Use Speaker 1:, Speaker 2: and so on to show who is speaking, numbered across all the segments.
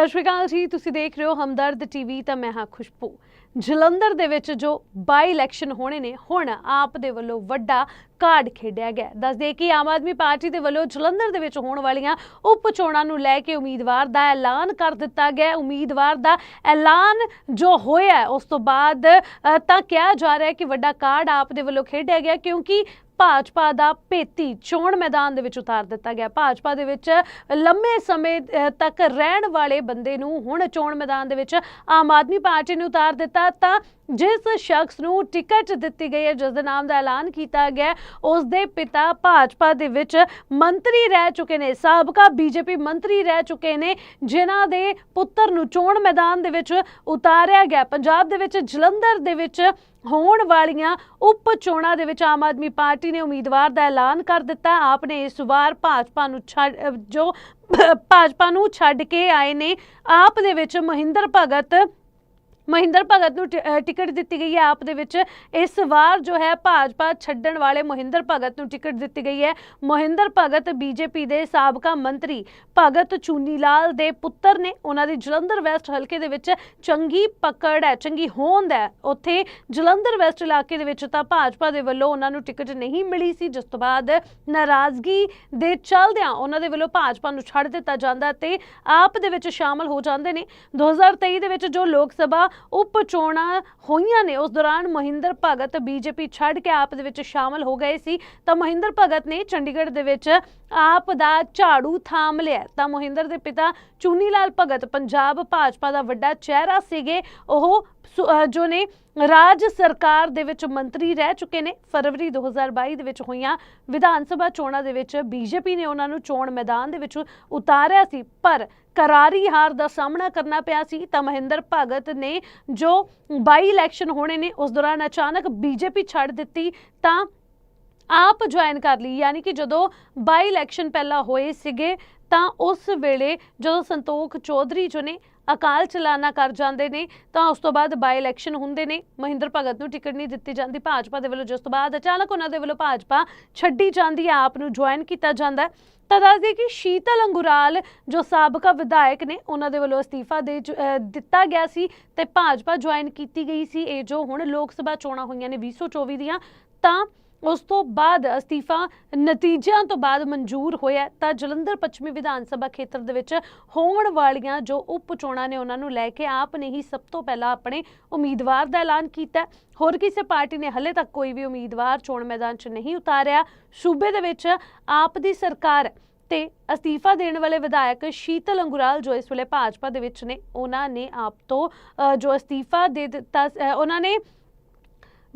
Speaker 1: ਸਤਿ ਸ਼੍ਰੀ ਅਕਾਲ ਜੀ, ਤੁਸੀਂ ਦੇਖ ਰਹੇ ਹੋ ਹਮਦਰਦ ਟੀਵੀ, ਤਾਂ ਮੈਂ ਹਾਂ ਖੁਸ਼ਬੂ। ਜਲੰਧਰ ਦੇ ਵਿੱਚ ਜੋ ਬਾਈ ਇਲੈਕਸ਼ਨ ਹੋਣੇ ਨੇ, ਹੁਣ ਆਪ ਦੇ ਵੱਲੋਂ ਵੱਡਾ ਕਾਰਡ ਖੇਡਿਆ ਗਿਆ। ਦੱਸ ਦੇ ਕਿ ਆਮ ਆਦਮੀ ਪਾਰਟੀ ਦੇ ਵੱਲੋਂ ਜਲੰਧਰ ਦੇ ਵਿੱਚ ਹੋਣ ਵਾਲੀਆਂ ਉਪ ਚੋਣਾਂ ਨੂੰ ਲੈ ਕੇ ਉਮੀਦਵਾਰ ਦਾ ਐਲਾਨ ਕਰ ਦਿੱਤਾ ਗਿਆ। ਉਮੀਦਵਾਰ ਦਾ ਐਲਾਨ ਜੋ ਹੋਇਆ, ਉਸ ਤੋਂ ਬਾਅਦ ਤਾਂ ਕਿਹਾ ਜਾ ਰਿਹਾ ਹੈ ਕਿ ਵੱਡਾ ਕਾਰਡ ਆਪ ਦੇ ਵੱਲੋਂ ਖੇਡਿਆ ਗਿਆ, ਕਿਉਂਕਿ ਭਾਜਪਾ ਦਾ ਭੇਤੀ ਚੋਣ ਮੈਦਾਨ ਦੇ ਵਿੱਚ ਉਤਾਰ ਦਿੱਤਾ ਗਿਆ। ਭਾਜਪਾ ਦੇ ਵਿੱਚ ਲੰਮੇ ਸਮੇਂ ਤੱਕ ਰਹਿਣ ਵਾਲੇ ਬੰਦੇ ਨੂੰ ਹੁਣ ਚੋਣ ਮੈਦਾਨ ਦੇ ਵਿੱਚ ਆਮ ਆਦਮੀ ਪਾਰਟੀ ਨੇ ਉਤਾਰ ਦਿੱਤਾ। ਤਾਂ ਜਿਸ ਸ਼ਖਸ ਨੂੰ ਟਿਕਟ ਦਿੱਤੀ ਗਈ ਹੈ ਜਿਸ ਦੇ ਨਾਮ ਦਾ ਐਲਾਨ ਕੀਤਾ ਗਿਆ ਹੈ, ਉਸ ਦੇ ਪਿਤਾ ਭਾਜਪਾ ਦੇ ਵਿੱਚ ਮੰਤਰੀ ਰਹਿ ਚੁੱਕੇ ਨੇ। ਸਾਬਕਾ ਬੀਜੇਪੀ ਮੰਤਰੀ ਰਹਿ ਚੁੱਕੇ ਨੇ ਜਿਨ੍ਹਾਂ ਦੇ ਪੁੱਤਰ ਨੂੰ ਚੋਣ ਮੈਦਾਨ ਦੇ ਵਿੱਚ ਉਤਾਰਿਆ ਗਿਆ। ਪੰਜਾਬ ਦੇ ਵਿੱਚ ਜਲੰਧਰ ਦੇ ਵਿੱਚ ਹੋਣ ਵਾਲੀਆਂ ਉਪ ਚੋਣਾਂ ਦੇ ਵਿੱਚ ਆਮ ਆਦਮੀ ਪਾਰਟੀ ਨੇ ਉਮੀਦਵਾਰ ਦਾ ਐਲਾਨ ਕਰ ਦਿੱਤਾ। ਆਪ ਨੇ ਇਸ ਵਾਰ ਭਾਜਪਾ ਨੂੰ ਛੱਡ ਜੋ ਭਾਜਪਾ ਨੂੰ ਛੱਡ ਕੇ ਆਏ ਨੇ, ਆਪ ਦੇ ਵਿੱਚ ਮਹਿੰਦਰ ਭਗਤ ਮਹਿੰਦਰ ਭਗਤ ਨੂੰ ਟਿ- ਟਿਕਟ ਦਿੱਤੀ ਗਈ ਹੈ ਆਪ ਦੇ ਵਿੱਚ। ਇਸ ਵਾਰ ਜੋ ਹੈ ਭਾਜਪਾ ਛੱਡਣ ਵਾਲੇ ਮਹਿੰਦਰ ਭਗਤ ਨੂੰ ਟਿਕਟ ਦਿੱਤੀ ਗਈ ਹੈ। ਮਹਿੰਦਰ ਭਗਤ ਬੀਜੇਪੀ ਦੇ ਸਾਬਕਾ ਮੰਤਰੀ ਭਗਤ ਚੂਨੀ ਲਾਲ ਦੇ ਪੁੱਤਰ ਨੇ। ਉਹਨਾਂ ਦੀ ਜਲੰਧਰ ਵੈਸਟ ਹਲਕੇ ਦੇ ਵਿੱਚ ਚੰਗੀ ਪਕੜ ਹੈ, ਚੰਗੀ ਹੋਂਦ ਹੈ। ਉੱਥੇ ਜਲੰਧਰ ਵੈਸਟ ਇਲਾਕੇ ਦੇ ਵਿੱਚ ਤਾਂ ਭਾਜਪਾ ਦੇ ਵੱਲੋਂ ਉਹਨਾਂ ਨੂੰ ਟਿਕਟ ਨਹੀਂ ਮਿਲੀ ਸੀ। ਜਿਸ ਤੋਂ ਬਾਅਦ ਨਾਰਾਜ਼ਗੀ ਦੇ ਚੱਲਦਿਆਂ ਉਹਨਾਂ ਦੇ ਵੱਲੋਂ ਭਾਜਪਾ ਨੂੰ ਛੱਡ ਦਿੱਤਾ ਜਾਂਦਾ ਤੇ ਆਪ ਦੇ ਵਿੱਚ ਸ਼ਾਮਲ ਹੋ ਜਾਂਦੇ ਨੇ। 2023 ਦੇ ਵਿੱਚ ਜੋ ਲੋਕ ਸਭਾ ਉਪ ਚੋਣਾਂ ਹੋਈਆਂ ਨੇ। ਉਸ ਦੌਰਾਨ ਮਹਿੰਦਰ ਭਗਤ ਬੀਜੇਪੀ ਛੱਡ ਕੇ ਆਪ ਦੇ ਵਿੱਚ ਸ਼ਾਮਲ ਹੋ ਗਏ ਸੀ। ਤਾਂ ਮਹਿੰਦਰ ਭਗਤ ਨੇ ਚੰਡੀਗੜ੍ਹ ਦੇ ਵਿੱਚ ਆਪ ਦਾ ਝਾੜੂ ਥਾਮ ਲਿਆ। ਤਾਂ ਮਹਿੰਦਰ ਦੇ ਪਿਤਾ ਚੂਨੀ ਲਾਲ ਭਗਤ ਪੰਜਾਬ ਭਾਜਪਾ ਦਾ ਵੱਡਾ ਚਿਹਰਾ ਸੀਗੇ। ਉਹ ਜੋ ਨੇ ਰਾਜ ਸਰਕਾਰ ਦੇ ਵਿੱਚ ਮੰਤਰੀ ਰਹਿ ਚੁੱਕੇ ਨੇ। ਫਰਵਰੀ 2022 ਦੇ ਵਿੱਚ ਹੋਈਆਂ ਵਿਧਾਨ ਸਭਾ ਚੋਣਾਂ ਦੇ ਵਿੱਚ ਬੀਜੇਪੀ ਨੇ ਉਹਨਾਂ ਨੂੰ ਚੋਣ ਮੈਦਾਨ ਦੇ ਵਿੱਚ ਉਤਾਰਿਆ ਸੀ। ਪਰ ਕਰਾਰੀ ਹਾਰ ਦਾ ਸਾਹਮਣਾ ਕਰਨਾ ਪਿਆ ਸੀ। ਤਾਂ ਮਹਿੰਦਰ ਭਗਤ ਨੇ ਜੋ ਬਾਈ ਇਲੈਕਸ਼ਨ ਹੋਣੇ ਨੇ, ਉਸ ਦੌਰਾਨ ਅਚਾਨਕ ਬੀਜੇਪੀ ਛੱਡ ਦਿੱਤੀ। ਤਾਂ ਆਪ ਜੁਆਇਨ ਕਰ ਲਈ, ਯਾਨੀ ਕਿ ਜਦੋਂ ਬਾਈ ਇਲੈਕਸ਼ਨ ਪਹਿਲਾਂ ਹੋਏ ਸੀਗੇ, ਤਾਂ ਉਸ ਵੇਲੇ ਜਦੋਂ ਸੰਤੋਖ ਚੌਧਰੀ ਜੋ ਨੇ ਅਕਾਲ ਚਲਾਨਾ ਕਰ ਜਾਂਦੇ ਨੇ, ਤਾਂ ਉਸ ਤੋਂ ਬਾਅਦ ਬਾਈ ਇਲੈਕਸ਼ਨ ਹੁੰਦੇ ਨੇ। ਮਹਿੰਦਰ ਭਗਤ ਨੂੰ ਟਿਕਟ ਨਹੀਂ ਦਿੱਤੀ ਜਾਂਦੀ, ਭਾਜਪਾ ਦੇ ਵੱਲੋਂ ਜਿਸ ਤੋਂ ਬਾਅਦ ਅਚਾਨਕ ਉਹਨਾਂ ਦੇ ਵੱਲੋਂ ਭਾਜਪਾ ਛੱਡੀ ਜਾਂਦੀ ਹੈ, ਆਪ ਨੂੰ ਜੁਆਇਨ ਕੀਤਾ ਜਾਂਦਾ ਹੈ। ਤਾਂ ਦੱਸ ਦਈਏ ਕਿ ਸ਼ੀਤਲ ਅੰਗੁਰਾਲ ਜੋ ਸਾਬਕਾ ਵਿਧਾਇਕ ਨੇ, ਉਹਨਾਂ ਦੇ ਵੱਲੋਂ ਅਸਤੀਫਾ ਦੇ ਦਿੱਤਾ ਗਿਆ ਸੀ ਤੇ ਭਾਜਪਾ ਜੁਆਇਨ ਕੀਤੀ ਗਈ ਸੀ। ਇਹ ਜੋ ਹੁਣ ਲੋਕ ਸਭਾ ਚੋਣਾਂ ਹੋਈਆਂ ਨੇ 2024 ਦੀਆਂ, ਤਾਂ ਉਸ ਤੋਂ ਬਾਅਦ ਅਸਤੀਫਾ ਨਤੀਜਿਆਂ ਤੋਂ ਬਾਅਦ ਮਨਜ਼ੂਰ ਹੋਇਆ ਤਾਂ ਜਲੰਧਰ ਪੱਛਮੀ ਵਿਧਾਨ ਸਭਾ ਖੇਤਰ ਦੇ ਵਿੱਚ ਹੋਣ ਵਾਲੀਆਂ ਜੋ ਉਪ ਚੋਣਾਂ ਨੇ ਉਹਨਾਂ ਨੂੰ ਲੈ ਕੇ ਆਪ ਨੇ ਹੀ ਸਭ ਤੋਂ ਪਹਿਲਾਂ ਆਪਣੇ ਉਮੀਦਵਾਰ ਦਾ ਐਲਾਨ ਕੀਤਾ ਹੋਰ ਕਿਸੇ ਪਾਰਟੀ ਨੇ ਹਲੇ ਤੱਕ ਕੋਈ ਵੀ ਉਮੀਦਵਾਰ ਚੋਣ ਮੈਦਾਨ 'ਚ ਨਹੀਂ ਉਤਾਰਿਆ। ਸੂਬੇ ਦੇ ਵਿੱਚ ਆਪ ਦੀ ਸਰਕਾਰ ਤੇ ਅਸਤੀਫਾ ਦੇਣ ਵਾਲੇ ਵਿਧਾਇਕ ਸ਼ੀਤਲ ਅੰਗੁਰਾਲ ਜੋ ਇਸ ਵੇਲੇ ਭਾਜਪਾ ਦੇ ਵਿੱਚ ਨੇ, ਉਹਨਾਂ ਨੇ ਆਪ ਤੋਂ ਜੋ ਅਸਤੀਫਾ ਦੇ ਦਿੱਤਾ ਉਹਨਾਂ ਨੇ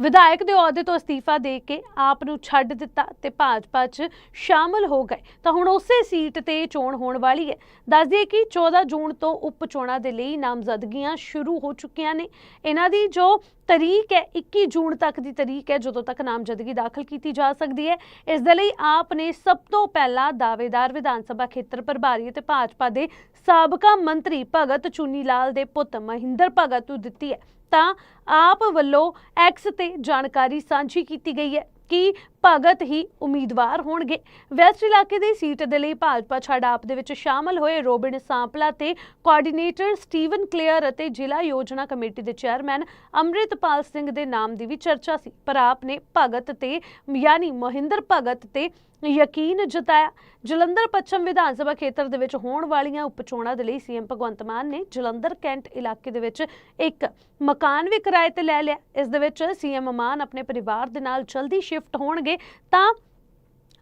Speaker 1: ਵਿਧਾਇਕ ਦੇ ਅਹੁਦੇ ਤੋਂ ਅਸਤੀਫਾ ਦੇ ਕੇ ਆਪ ਨੂੰ ਛੱਡ ਦਿੱਤਾ ਤੇ ਭਾਜਪਾ 'ਚ ਸ਼ਾਮਲ ਹੋ ਗਏ। ਤਾਂ ਹੁਣ ਉਸੇ ਸੀਟ ਤੇ ਚੋਣ ਹੋਣ ਵਾਲੀ ਹੈ। ਦੱਸ ਦਈਏ ਕਿ 14 ਜੂਨ ਤੋਂ ਉਪ ਚੋਣਾਂ ਦੇ ਲਈ ਨਾਮਜ਼ਦਗੀਆਂ ਸ਼ੁਰੂ ਹੋ ਚੁੱਕੀਆਂ ਨੇ। ਇਹਨਾਂ ਦੀ ਜੋ ਤਰੀਕ ਹੈ 21 ਜੂਨ ਤੱਕ ਦੀ ਤਰੀਕ ਹੈ, ਜਦੋਂ ਤੱਕ ਨਾਮਜ਼ਦਗੀ ਦਾਖਲ ਕੀਤੀ ਜਾ ਸਕਦੀ ਹੈ। ਇਸ ਦੇ ਲਈ ਆਪ ਨੇ ਸਭ ਤੋਂ ਪਹਿਲਾਂ ਦਾਅਵੇਦਾਰ ਵਿਧਾਨ ਸਭਾ ਖੇਤਰ ਪ੍ਰਭਾਰੀ ਅਤੇ ਭਾਜਪਾ ਦੇ ਸਾਬਕਾ ਮੰਤਰੀ ਭਗਤ ਚੁੰਨੀ ਲਾਲ ਦੇ ਪੁੱਤ ਮਹਿੰਦਰ ਭਗਤ ਨੂੰ ਦਿੱਤੀ ਹੈ। ਤਾਂ ਆਪ ਵੱਲੋਂ ਐਕਸ ਤੇ ਜਾਣਕਾਰੀ ਸਾਂਝੀ ਕੀਤੀ ਗਈ ਹੈ ਕਿ ਭਗਤ ਹੀ ਉਮੀਦਵਾਰ ਹੋਣਗੇ। ਵੈਸਟ ਇਲਾਕੇ ਦੀ ਸੀਟ ਦੇ ਲਈ ਭਾਜਪਾ ਛੱਡ ਆਪ ਦੇ ਵਿੱਚ ਸ਼ਾਮਲ ਹੋਏ ਰੋਬਿਨ ਸਾਂਪਲਾ ਤੇ ਕੋਆਰਡੀਨੇਟਰ ਸਟੀਵਨ ਕਲੀਅਰ ਅਤੇ ਜ਼ਿਲ੍ਹਾ ਯੋਜਨਾ ਕਮੇਟੀ ਦੇ ਚੇਅਰਮੈਨ ਅੰਮ੍ਰਿਤਪਾਲ ਸਿੰਘ ਦੇ ਨਾਮ ਦੀ ਵੀ ਚਰਚਾ ਸੀ। ਪਰ ਆਪ ਨੇ ਭਗਤ ਤੇ, ਯਾਨੀ ਮਹਿੰਦਰ ਭਗਤ ਤੇ ਯਕੀਨ ਜਤਾਇਆ। ਜਲੰਧਰ ਪੱਛਮ ਵਿਧਾਨ ਸਭਾ ਖੇਤਰ ਦੇ ਵਿੱਚ ਹੋਣ ਵਾਲੀਆਂ ਉਪਚੋਣਾਂ ਦੇ ਲਈ ਸੀਐਮ ਭਗਵੰਤ ਮਾਨ ਨੇ ਜਲੰਧਰ, ਕੈਂਟ ਇਲਾਕੇ ਦੇ ਵਿੱਚ ਇੱਕ ਮਕਾਨ ਵੀ ਕਿਰਾਏ ਤੇ ਲੈ ਲਿਆ। ਇਸ ਦੇ ਵਿੱਚ ਸੀਐਮ ਮਾਨ ਆਪਣੇ ਪਰਿਵਾਰ ਦੇ ਨਾਲ ਜਲਦੀ ਸ਼ਿਫਟ ਹੋਣਗੇ। ਤਾਂ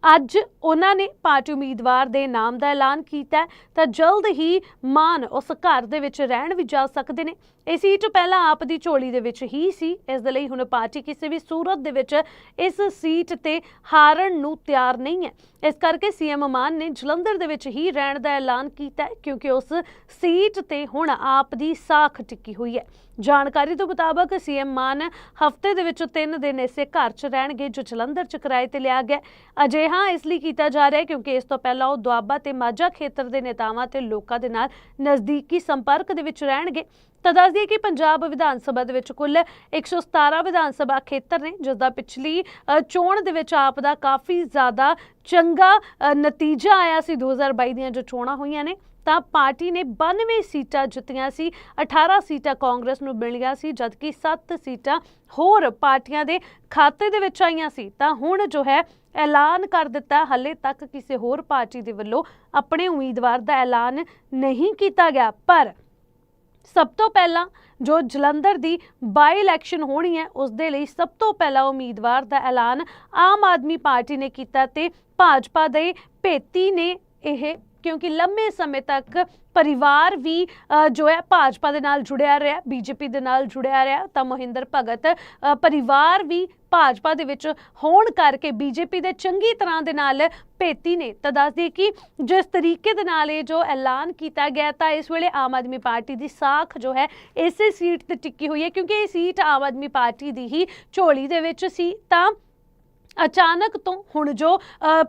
Speaker 1: ਅੱਜ ਉਹਨਾਂ ਨੇ ਪਾਰਟੀ ਉਮੀਦਵਾਰ ਦੇ ਨਾਮ ਦਾ ਐਲਾਨ ਕੀਤਾ ਤਾਂ ਜਲਦ ਹੀ ਮਾਨ ਉਸ ਘਰ ਦੇ ਵਿੱਚ ਰਹਿਣ ਵੀ ਜਾ ਸਕਦੇ ਨੇ। ਇਹ ਸੀਟ ਪਹਿਲਾਂ ਆਪ ਦੀ ਝੋਲੀ ਦੇ ਵਿੱਚ ਹੀ ਸੀ। ਇਸ ਦੇ ਲਈ ਹੁਣ ਪਾਰਟੀ ਕਿਸੇ ਵੀ ਸੂਰਤ ਦੇ ਵਿੱਚ ਇਸ ਸੀਟ ਤੇ ਹਾਰਨ ਨੂੰ ਤਿਆਰ ਨਹੀਂ ਹੈ। ਇਸ ਕਰਕੇ ਸੀਐਮ ਮਾਨ ਨੇ ਜਲੰਧਰ ਦੇ ਵਿੱਚ ਹੀ ਰਹਿਣ ਦਾ ਐਲਾਨ ਕੀਤਾ ਕਿਉਂਕਿ ਉਸ ਸੀਟ ਤੇ ਹੁਣ ਆਪ ਦੀ ਸਾਖ ਟਿੱਕੀ ਹੋਈ ਹੈ। ਜਾਣਕਾਰੀ ਤੋਂ ਮੁਤਾਬਕ ਸੀਐਮ ਮਾਨ ਹਫ਼ਤੇ ਦੇ ਵਿੱਚ ਤਿੰਨ ਦਿਨ ਇਸੇ ਘਰ 'ਚ ਰਹਿਣਗੇ, ਜੋ ਜਲੰਧਰ 'ਚ ਕਿਰਾਏ ਤੇ ਲਿਆ ਗਿਆ ਹੈ। ਅਜਿਹਾ ਇਸ ਲਈ ਕੀਤਾ ਜਾ ਰਿਹਾ ਹੈ ਕਿਉਂਕਿ ਇਸ ਤੋਂ ਪਹਿਲਾਂ ਉਹ ਦੁਆਬਾ ਤੇ ਮਾਝਾ ਖੇਤਰ ਦੇ ਨੇਤਾਵਾਂ ਤੇ ਲੋਕਾਂ ਦੇ ਨਾਲ ਨਜ਼ਦੀਕੀ ਸੰਪਰਕ ਦੇ ਵਿੱਚ ਰਹਿਣਗੇ ਤਾਂ ਦੱਸ ਦਈਏ ਕਿ ਪੰਜਾਬ ਵਿਧਾਨ ਸਭਾ ਦੇ ਵਿੱਚ ਕੁੱਲ 117 ਵਿਧਾਨ ਸਭਾ ਖੇਤਰ ਨੇ, ਜਿਸ ਦਾ ਪਿਛਲੀ ਚੋਣ ਦੇ ਵਿੱਚ ਆਪ ਦਾ ਕਾਫੀ ਜ਼ਿਆਦਾ ਚੰਗਾ ਨਤੀਜਾ ਆਇਆ ਸੀ 2022 ਦੀਆਂ ਜੋ ਚੋਣਾਂ ਹੋਈਆਂ ਨੇ ਤਾਂ ਪਾਰਟੀ ਨੇ 92 ਸੀਟਾਂ ਜਿੱਤੀਆਂ ਸੀ 18 ਸੀਟਾਂ ਕਾਂਗਰਸ ਨੂੰ ਮਿਲੀਆਂ ਸੀ, ਜਦਕਿ 7 ਸੀਟਾਂ ਹੋਰ ਪਾਰਟੀਆਂ ਦੇ ਖਾਤੇ ਦੇ ਵਿੱਚ ਆਈਆਂ ਸੀ। ਤਾਂ ਹੁਣ ਜੋ ਹੈ, ਐਲਾਨ ਕਰ ਦਿੱਤਾ, ਹੱਲੇ ਤੱਕ ਕਿਸੇ ਹੋਰ ਪਾਰਟੀ ਦੇ ਵੱਲੋਂ ਆਪਣੇ ਉਮੀਦਵਾਰ ਦਾ ਐਲਾਨ ਨਹੀਂ ਕੀਤਾ ਗਿਆ। ਪਰ ਸਭ ਤੋਂ ਪਹਿਲਾਂ ਜੋ ਜਲੰਧਰ ਦੀ ਬਾਈ ਇਲੈਕਸ਼ਨ ਹੋਣੀ ਹੈ, ਉਸ ਦੇ ਲਈ ਸਭ ਤੋਂ ਪਹਿਲਾਂ ਉਮੀਦਵਾਰ ਦਾ ਐਲਾਨ ਆਮ ਆਦਮੀ ਪਾਰਟੀ ਨੇ ਕੀਤਾ ਤੇ ਭਾਜਪਾ ਦੇ ਭੇਤੀ ਨੇ ਇਹ ਕਿਉਂਕਿ ਲੰਮੇ ਸਮੇਂ ਤੱਕ ਪਰਿਵਾਰ ਵੀ ਜੋ ਹੈ, ਭਾਜਪਾ ਦੇ ਨਾਲ ਜੁੜਿਆ ਰਿਹਾ, ਬੀਜੇਪੀ ਦੇ ਨਾਲ ਜੁੜਿਆ ਰਿਹਾ, ਤਾਂ ਮੋਹਿੰਦਰ ਭਗਤ ਪਰਿਵਾਰ ਵੀ ਭਾਜਪਾ ਦੇ ਵਿੱਚ ਹੋਣ ਕਰਕੇ ਬੀਜੇਪੀ ਦੇ ਚੰਗੀ ਤਰ੍ਹਾਂ ਦੇ ਨਾਲ ਭੇਤੀ ਨੇ। ਤਾਂ ਦੱਸਦੀ ਕਿ ਜਿਸ ਤਰੀਕੇ ਦੇ ਨਾਲ ਇਹ ਜੋ ਐਲਾਨ ਕੀਤਾ ਗਿਆ, ਤਾਂ ਇਸ ਵੇਲੇ ਆਮ ਆਦਮੀ ਪਾਰਟੀ ਦੀ ਸਾਖ ਜੋ ਹੈ, ਇਸੇ ਸੀਟ ਤੇ ਟਿੱਕੀ ਹੋਈ ਹੈ। ਕਿਉਂਕਿ ਇਹ ਸੀਟ ਆਮ ਆਦਮੀ ਪਾਰਟੀ ਦੀ ਹੀ ਝੋਲੀ ਦੇ ਵਿੱਚ ਸੀ, ਤਾਂ ਅਚਾਨਕ ਤੋਂ ਹੁਣ ਜੋ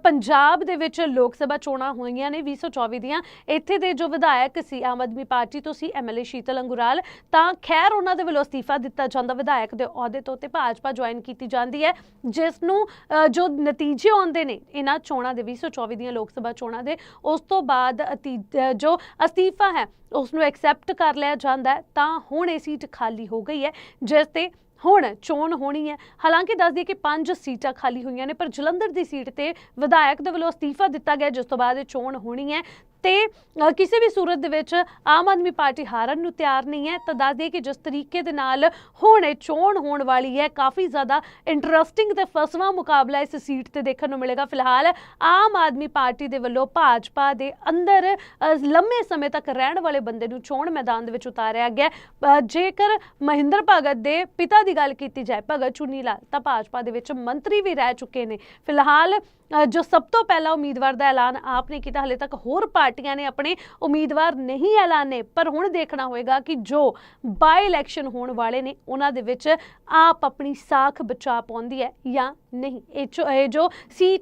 Speaker 1: ਪੰਜਾਬ ਦੇ ਵਿੱਚ ਲੋਕ ਸਭਾ ਚੋਣਾਂ ਹੋਈਆਂ ਨੇ 2024 ਦੀਆਂ, ਇੱਥੇ ਦੇ ਜੋ ਵਿਧਾਇਕ ਸੀ ਆਮ ਆਦਮੀ ਪਾਰਟੀ ਤੋਂ ਸੀ ਐਮਐਲਏ ਸ਼ੀਤਲ ਅੰਗੁਰਾਲ, ਤਾਂ ਖੈਰ ਉਹਨਾਂ ਦੇ ਵੱਲੋਂ ਅਸਤੀਫਾ ਦਿੱਤਾ ਜਾਂਦਾ, ਵਿਧਾਇਕ ਦੇ ਅਹੁਦੇ ਤੋਂ ਤੇ ਭਾਜਪਾ ਜੁਆਇਨ ਕੀਤੀ ਜਾਂਦੀ ਹੈ, ਜਿਸ ਨੂੰ ਜੋ ਨਤੀਜੇ ਆਉਂਦੇ ਨੇ ਇਹਨਾਂ ਚੋਣਾਂ ਦੇ 2024 ਦੀਆਂ ਲੋਕ ਸਭਾ ਚੋਣਾਂ ਦੇ, ਉਸ ਤੋਂ ਬਾਅਦ ਅਤੀ- ਜੋ ਅਸਤੀਫਾ ਹੈ ਉਸ ਨੂੰ ਐਕਸੈਪਟ ਕਰ ਲਿਆ ਜਾਂਦਾ ਤਾਂ ਹੁਣ ਇਹ ਸੀਟ ਖਾਲੀ ਹੋ ਗਈ ਹੈ, ਜਿਸ ਤੇ ਹੁਣ ਚੋਣ ਹੋਣੀ ਹੈ। ਹਾਲਾਂਕਿ ਦੱਸ ਦਈਏ ਕਿ ਪੰਜ ਸੀਟਾਂ ਖਾਲੀ ਹੋਈਆਂ ਨੇ, ਪਰ ਜਲੰਧਰ ਦੀ ਸੀਟ ਤੇ ਵਿਧਾਇਕ ਦੇ ਵੱਲੋਂ ਅਸਤੀਫਾ ਦਿੱਤਾ ਗਿਆ, ਜਿਸ ਤੋਂ ਬਾਅਦ ਇਹ ਚੋਣ ਹੋਣੀ ਹੈ। ਤੇ ਕਿਸੇ ਵੀ ਸੂਰਤ ਦੇ ਵਿੱਚ ਆਮ ਆਦਮੀ ਪਾਰਟੀ ਹਾਰਨ ਨੂੰ ਤਿਆਰ ਨਹੀਂ ਹੈ, ਤਾਂ ਦੱਸ ਦਈਏ ਕਿ ਜਿਸ ਤਰੀਕੇ ਦੇ ਨਾਲ ਹੁਣ ਇਹ ਚੋਣ ਹੋਣ ਵਾਲੀ ਹੈ, ਕਾਫੀ ਜ਼ਿਆਦਾ ਇੰਟਰਸਟਿੰਗ ਤੇ ਫਸਵਾ ਮੁਕਾਬਲਾ ਇਸ ਸੀਟ ਤੇ ਦੇਖਣ ਨੂੰ ਮਿਲੇਗਾ। ਫਿਲਹਾਲ ਆਮ ਆਦਮੀ ਪਾਰਟੀ ਦੇ ਵੱਲੋਂ ਭਾਜਪਾ ਦੇ ਅੰਦਰ ਲੰਮੇ ਸਮੇਂ ਤੱਕ ਰਹਿਣ ਵਾਲੇ ਬੰਦੇ ਨੂੰ ਚੋਣ ਮੈਦਾਨ ਦੇ ਵਿੱਚ ਉਤਾਰਿਆ ਗਿਆ ਜੇਕਰ ਮਹਿੰਦਰ ਭਗਤ ਦੇ ਪਿਤਾ ਦੀ ਗੱਲ ਕੀਤੀ ਜਾਏ, ਭਗਤ ਚੁਨੀ ਲਾਲ ਤਾਂ ਭਾਜਪਾ ਦੇ ਵਿੱਚ ਮੰਤਰੀ ਵੀ ਰਹਿ ਚੁੱਕੇ ਨੇ। ਫਿਲਹਾਲ ਜੋ ਸਭ ਤੋਂ ਪਹਿਲਾ ਉਮੀਦਵਾਰ ਦਾ ਐਲਾਨ ਆਪ ਨੇ ਕੀਤਾ, ਹਲੇ ਤੱਕ ਹੋਰ ਪਾਰਟੀ ਪਾਰਟੀਆਂ ਨੇ ਆਪਣੇ ਉਮੀਦਵਾਰ ਨਹੀਂ ਐਲਾਨੇ, ਪਰ ਹੁਣ ਦੇਖਣਾ ਹੋਏਗਾ ਕਿ ਜੋ ਬਾਈ ਇਲੈਕਸ਼ਨ ਹੋਣ ਵਾਲੇ ਨੇ, ਉਹਨਾਂ ਦੇ ਵਿੱਚ ਆਪ ਆਪਣੀ ਸਾਖ ਬਚਾ ਪਾਉਂਦੀ ਹੈ ਜਾਂ ਨਹੀਂ। ਇਹ ਚੋ- ਇਹ ਜੋ ਸੀਟ ਹੈ